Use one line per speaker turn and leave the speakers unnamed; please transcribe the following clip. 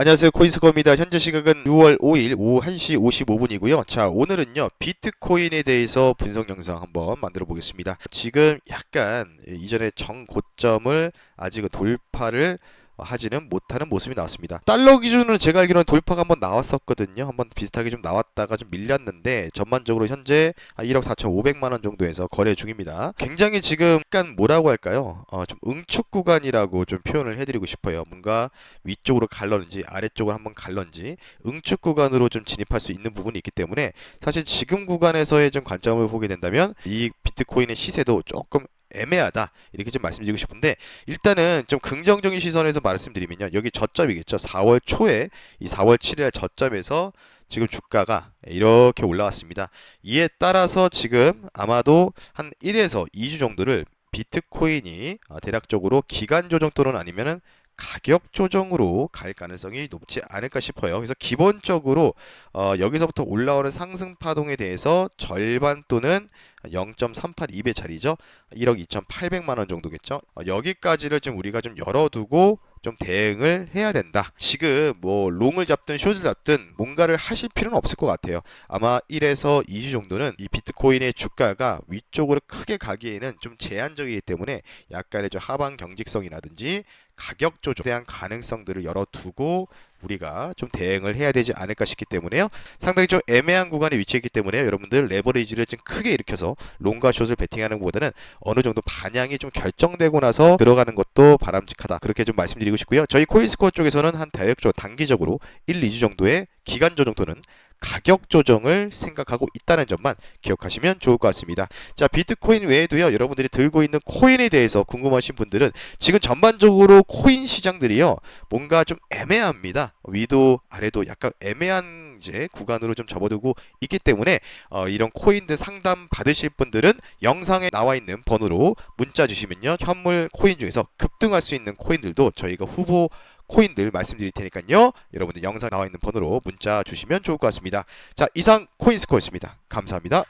안녕하세요 코인스코입니다. 현재 시각은 6월 5일 오후 1시 55분이고요. 자 오늘은요 비트코인에 대해서 분석 영상 한번 만들어 보겠습니다. 지금 약간 이전에 정고점을 아직은 돌파를 하지는 못하는 모습이 나왔습니다. 달러 기준으로 제가 알기로는 돌파가 한번 나왔었거든요. 한번 비슷하게 좀 나왔다가 좀 밀렸는데 전반적으로 현재 한 1억 4,500만 원 정도에서 거래 중입니다. 굉장히 지금 약간 뭐라고 할까요? 어, 좀 응축 구간이라고 좀 표현을 해드리고 싶어요. 뭔가 위쪽으로 갈렀는지 아래쪽으로 한번 갈렀는지 응축 구간으로 좀 진입할 수 있는 부분이 있기 때문에 사실 지금 구간에서의 좀 관점을 보게 된다면 이 비트코인의 시세도 조금 애매하다. 이렇게 좀 말씀드리고 싶은데 일단은 좀 긍정적인 시선에서 말씀드리면요. 여기 저점이겠죠. 4월 초에 이 4월 7일 저점에서 지금 주가가 이렇게 올라왔습니다. 이에 따라서 지금 아마도 한 1에서 2주 정도를 비트코인이 어, 대략적으로 기간 조정 또는 아니면은 가격 조정으로 갈 가능성이 높지 않을까 싶어요. 그래서 기본적으로 어, 여기서부터 올라오는 상승 파동에 대해서 절반 또는 0.382배 차리죠. 1억 2,800만 원 정도겠죠. 어, 여기까지를 좀 우리가 좀 열어두고 좀 대응을 해야 된다. 지금 뭐 롱을 잡든 숏을 잡든 뭔가를 하실 필요는 없을 것 같아요. 아마 1에서 2주 정도는 이 비트코인의 주가가 위쪽으로 크게 가기에는 좀 제한적이기 때문에 약간의 좀 하방 경직성이라든지 가격 조정에 대한 가능성들을 열어두고 우리가 좀 대응을 해야 되지 않을까 싶기 때문에요. 상당히 좀 애매한 구간에 위치했기 때문에 여러분들 레버리지를 좀 크게 일으켜서 롱과 숏을 베팅하는 것보다는 어느 정도 반향이 좀 결정되고 나서 들어가는 것도 바람직하다. 그렇게 좀 말씀드리고 싶고요. 저희 코인스코어 쪽에서는 한 대략적으로 단기적으로 1, 2주 정도의 기간 조정 또는 가격 조정을 생각하고 있다는 점만 기억하시면 좋을 것 같습니다. 자, 비트코인 외에도요, 여러분들이 들고 있는 코인에 대해서 궁금하신 분들은 지금 전반적으로 코인 시장들이요, 뭔가 좀 애매합니다. 위도 아래도 약간 애매한 이제 구간으로 좀 접어들고 있기 때문에 어, 이런 코인들 상담 받으실 분들은 영상에 나와 있는 번호로 문자 주시면요, 현물 코인 중에서 급등할 수 있는 코인들도 저희가 후보 코인들 말씀드릴 테니까요. 여러분들 영상 나와 있는 번호로 문자 주시면 좋을 것 같습니다. 자, 이상 코인스코였습니다. 감사합니다.